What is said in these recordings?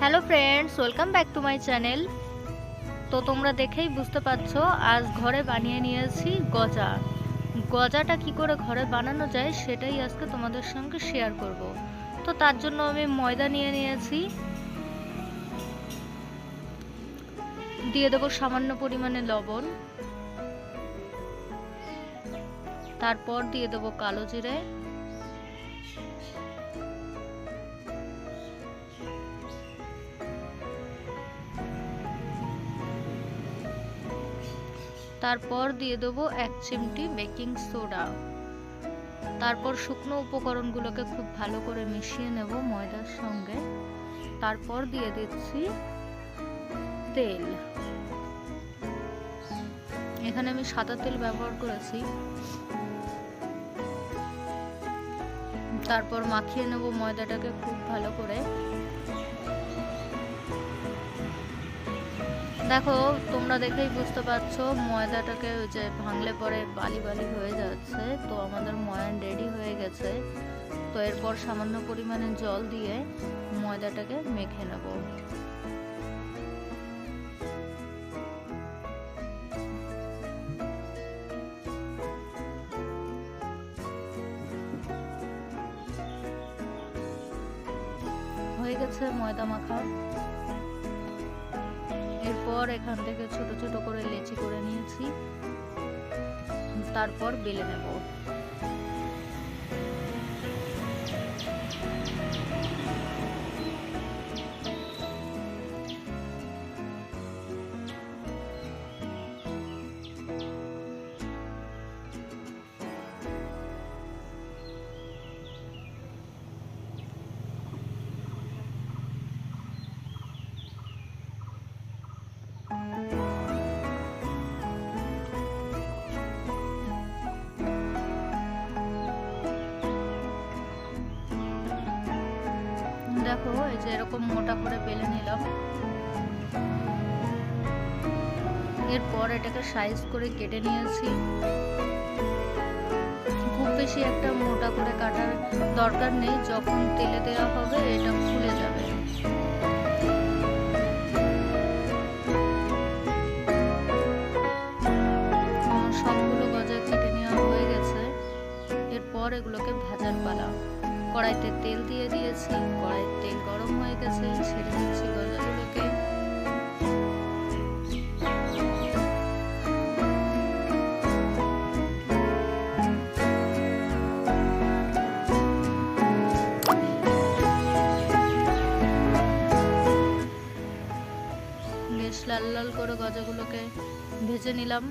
Hello friends welcome back to my channel তো তোমরা দেখেই বুঝতে পারছ, আজ ঘরে বানিয়ে নিয়েছি গজা। গজাটা কি করে ঘরে বানানো যায় সেটাই আজকে তোমাদের সঙ্গে শেয়ার করব। তো তার জন্য আমি ময়দা নিয়ে নিয়েছি। দিয়ে দেবো সামান্য পরিমাণে লবণ। তারপর দিয়ে দেবো কালো জিরে। তারপর দিয়ে দেবো এক চিমটি বেকিং সোডা। তারপর শুকনো উপকরণগুলোকে খুব ভালো করে মিশিয়ে নেব ময়দার সঙ্গে। তারপর দিয়ে দিচ্ছি তেল। এখানে আমি সাদা তেল ব্যবহার করেছি। তারপর মাখিয়ে নেব ময়দাটাকে খুব ভালো করে। দেখো, তোমরা দেখেই বুঝতে পারছ, ময়দাটাকে ওই যে ভাঙলে পরে বালি বালি হয়ে যাচ্ছে। তো আমাদের ময়ান রেডি হয়ে গেছে। তো এরপর সামান্য পরিমাণে জল দিয়ে ময়দাটাকে মেখে নেব। হয়ে গেছে ময়দা মাখা। এরপর এখান থেকে ছোট ছোট করে লেচি করে নিয়েছি। তারপর বেলে নেব। দেখো, এই যে এরকম মোটা করে বেলে নিলাম। এরপর এটাকে সাইজ করে কেটে নিয়েছি। খুব বেশি একটা মোটা করে কাটার দরকার নেই, যখন তেলে দেওয়া হবে এটা ফুলে যাবে। সবগুলো গজা কেটে নেওয়া হয়ে গেছে। এরপর এগুলোকে ভাজার পালা। কড়াইতে তেল দিয়ে দিয়েছি, কড়াইতে তেল গরম হয়ে গেছে, ছেড়ে দিচ্ছি গজাগুলোকে। লাল লাল করে গজাগুলোকে ভেজে নিলাম।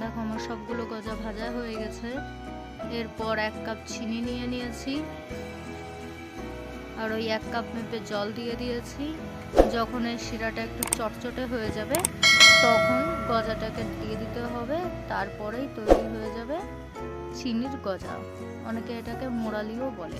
দেখো আমার সবগুলো গজা ভাজা হয়ে গেছে। এরপর এক কাপ চিনি নিয়ে নিয়েছি। আর ওই এক কাপ মেপে জল দিয়ে দিয়েছি। যখন এই শিরাটা একটু চটচটে হয়ে যাবে, তখন গজাটাকে দিয়ে দিতে হবে। তারপরেই তৈরি হয়ে যাবে চিনির গজা। অনেকে এটাকে মোরালিও বলে।